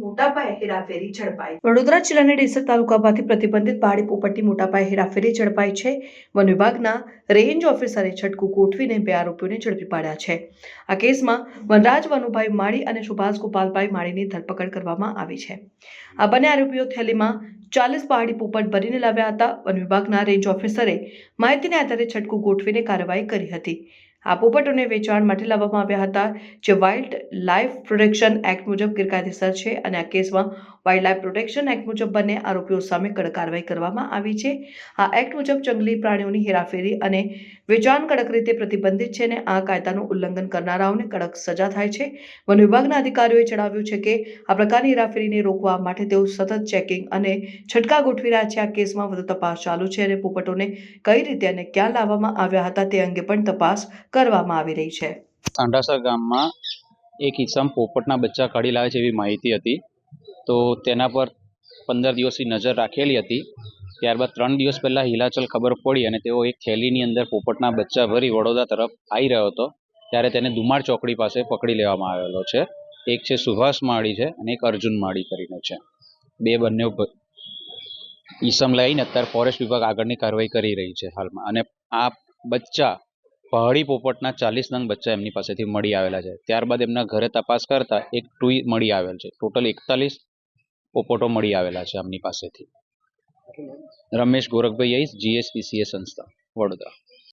મોટા પાયે હેરાફેરી ઝડપાઈ. વડોદરા જિલ્લાના ડેસર તાલુકામાંથી પ્રતિબંધિત પહાડી પોપટની મોટા પાયે હેરાફેરી ઝડપાઈ છે. વન વિભાગના રેન્જ ઓફિસરે છટકું ગોઠવીને બે આરોપીઓને ઝડપી પાડ્યા છે. આ કેસમાં વનરાજ, વનુભાઈ માળી અને સુભાષ ગોપાલભાઈ માળીની ધરપકડ કરવામાં આવી છે. આ બંને આરોપીઓ થેલીમાં ચાલીસ પહાડી પોપટ ભરીને લાવ્યા હતા. વન વિભાગના રેન્જ ઓફિસરે માહિતીને આધારે છટકું ગોઠવીને કાર્યવાહી કરી હતી. આ પોપટોને વેચાણ માટે લાવવામાં આવ્યા હતા, જે વાઇલ્ડ લાઇફ પ્રોટેક્શન એક્ટ મુજબ ગેરકાયદેસર છે અને આ કેસમાં વાઇલ્ડ લાઇફ પ્રોટેક્શન એક્ટ મુજબ બંને આરોપીઓ સામે કડક કાર્યવાહી કરવામાં આવી છે. આ એક્ટ મુજબ જંગલી પ્રાણીઓની હેરાફેરી અને વેચાણ કડક રીતે પ્રતિબંધિત છે અને આ કાયદાનું ઉલ્લંઘન કરનારાઓને કડક સજા થાય છે. વન વિભાગના અધિકારીઓએ જણાવ્યું છે કે આ પ્રકારની હેરાફેરીને રોકવા માટે તેઓ સતત ચેકિંગ અને છટકા ગોઠવી રહ્યા છે. આ કેસમાં વધુ તપાસ ચાલુ છે અને પોપટોને કઈ રીતે અને ક્યાં લાવવામાં આવ્યા હતા તે અંગે પણ તપાસ કરવામાં આવી રહી છે. સાંઢાસર ગામમાં એક ઈસમ પોપટના બચ્ચા કાઢી લાવે છે એવી માહિતી હતી. તો તેના પર પંદર દિવસની નજર રાખેલી હતી. ત્યારબાદ ત્રણ દિવસ પહેલાં હિલાચલ ખબર પડી અને તેઓ એક થેલીની અંદર પોપટના બચ્ચા ભરી વડોદરા તરફ આવી રહ્યો હતો. ત્યારે તેને દુમાર ચોકડી પાસે પકડી લેવામાં આવેલો છે. એક છે સુભાષ માળી છે અને એક અર્જુન માળી કરીને છે. બે બંને ઈસમ લઈને અત્યારે ફોરેસ્ટ વિભાગ આગળની કાર્યવાહી કરી રહી છે હાલમાં. અને આ બચ્ચા પહાડી પોપટના ચાલીસ નંગ બચ્ચા એમની પાસેથી મળી આવેલા છે. ત્યારબાદ એમના ઘરે તપાસ કરતા એક ટુઈ મળી આવેલ છે. ટોટલ એકતાલીસ પોપટો મળી આવેલા છે એમની પાસેથી. રમેશ ગોરખભાઈ આઈસ જીએસપીસીએ સંસ્થા, વડોદરા.